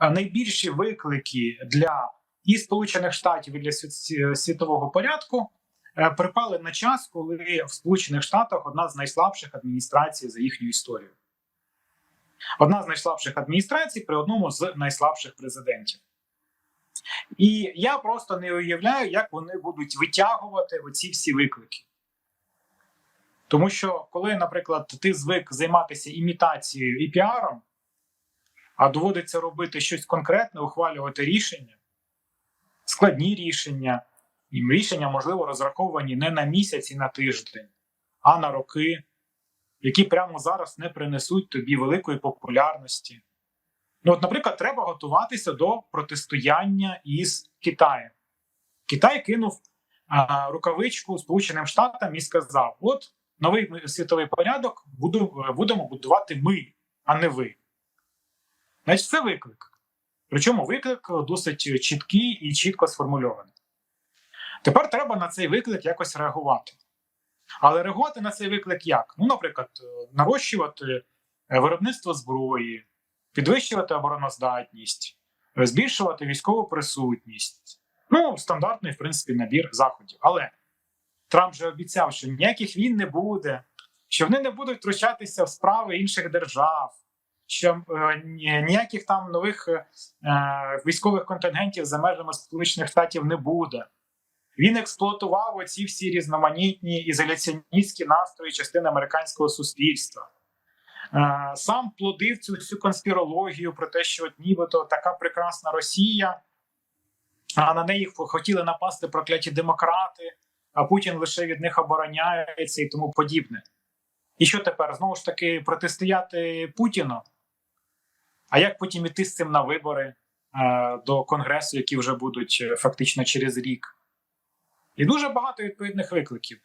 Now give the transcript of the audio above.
е, найбільші виклики для і Сполучених Штатів і для світового порядку е, припали на час, коли в Сполучених Штатах одна з найслабших адміністрацій за їхню історію. Одна з найслабших адміністрацій при одному з найслабших президентів. І я просто не уявляю, як вони будуть витягувати оці всі виклики. Тому що, коли, наприклад, ти звик займатися імітацією і піаром, а доводиться робити щось конкретне, ухвалювати рішення, складні рішення, і рішення, можливо, розраховані не на місяць і на тиждень, а на роки, які прямо зараз не принесуть тобі великої популярності. Ну, от, наприклад, треба готуватися до протистояння із Китаєм. Китай кинув а, рукавичку Сполученим Штатам і сказав: от новий світовий порядок буду, будемо будувати ми, а не ви. Значить, це виклик. Причому виклик досить чіткий і чітко сформульований. Тепер треба на цей виклик якось реагувати. Але реагувати на цей виклик як? Ну, наприклад, е, нарощувати е, виробництво зброї, підвищувати обороноздатність, е, збільшувати військову присутність. Ну, стандартний, в принципі, набір заходів. Але Трамп же обіцяв, що ніяких війн не буде, що вони не будуть втручатися в справи інших держав, що е, ніяких там нових е, е, військових контингентів за межами Сполучених Штатів не буде. Він експлуатував оці всі різноманітні ізоляціоністські настрої частини американського суспільства. Сам плодив цю всю конспірологію про те, що от нібито така прекрасна Росія, а на неї хотіли напасти прокляті демократи, а Путін лише від них обороняється і тому подібне. І що тепер? Знову ж таки, протистояти Путіну? А як потім іти з цим на вибори е, до Конгресу, які вже будуть е, фактично через рік? І дуже багато відповідних викликів.